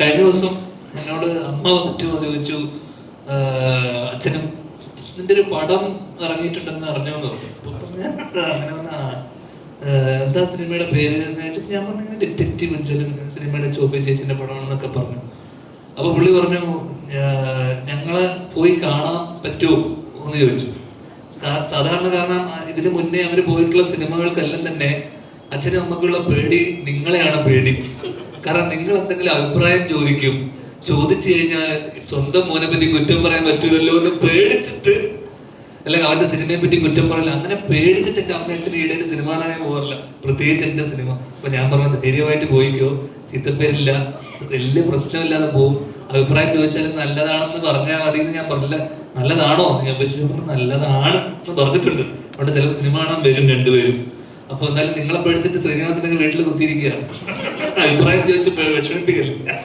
കഴിഞ്ഞ ദിവസം എന്നോട് അമ്മ വന്നിട്ട് ചോദിച്ചു "ആഹ് അച്ഛനും നിന്റെ ഒരു പടം ഇറങ്ങിയിട്ടുണ്ടെന്ന് അറിഞ്ഞോന്ന് പറഞ്ഞു. അപ്പൊ പറഞ്ഞു, "ആ, അങ്ങനെ എന്താ സിനിമയുടെ പേര്? ഞാൻ പറഞ്ഞു ഡിറ്റക്റ്റീവ് അഞ്ചലും സിനിമയുടെ ചോപ്പി ചേച്ചിന്റെ പടമാണെന്നൊക്കെ പറഞ്ഞു. അപ്പൊ പുള്ളി പറഞ്ഞു ഞങ്ങൾ പോയി കാണാൻ പറ്റുമോ? എന്ന് ചോദിച്ചു. സാധാരണ കാരണം ഇതിനു ഇതിന് മുന്നേ അവർ പോയിട്ടുള്ള സിനിമകൾക്കെല്ലാം തന്നെ അച്ഛനും അമ്മക്കുള്ള പേടി നിങ്ങളെയാണ് പേടി. കാരണം നിങ്ങൾ എന്തെങ്കിലും അഭിപ്രായം ചോദിക്കും. ചോദിച്ചു കഴിഞ്ഞാൽ സ്വന്തം മോനെ പറ്റി കുറ്റം പറയാൻ പറ്റൂലല്ലോ എന്ന് പേടിച്ചിട്ട്. അല്ലെങ്കിൽ അവന്റെ സിനിമയെ പറ്റി കുറ്റം പറയില്ല. അങ്ങനെ പേടിച്ചിട്ട് എന്റെ അമ്മ അച്ഛൻ ഈടായിട്ട് സിനിമ കാണാനേ പോകാറില്ല. പ്രത്യേകിച്ച് എന്റെ സിനിമ. അപ്പൊ ഞാൻ പറഞ്ഞു ധൈര്യമായിട്ട് പോയിക്കോ. ചീത്തപ്പേരില്ല. വലിയ പ്രശ്നമില്ലാതെ പോകും അഭിപ്രായം ചോദിച്ചാലും നല്ലതാണെന്ന് പറഞ്ഞാൽ മതി എന്ന് ഞാൻ പറഞ്ഞില്ല. നല്ലതാണോ? ഞാൻ പറഞ്ഞു നല്ലതാണ് എന്ന് പറഞ്ഞിട്ടുണ്ട്. അവിടെ ചിലപ്പോൾ സിനിമ കാണാൻ വരും രണ്ടുപേരും. അപ്പൊ എന്തായാലും നിങ്ങളെ പേടിച്ചിട്ട് ശ്രീനിവാസനൊക്കെ വീട്ടിൽ കുത്തിയിരിക്കുക അഭിപ്രായം ചോദിച്ച് പേ- വിഷമിപ്പിക്കല്ലേ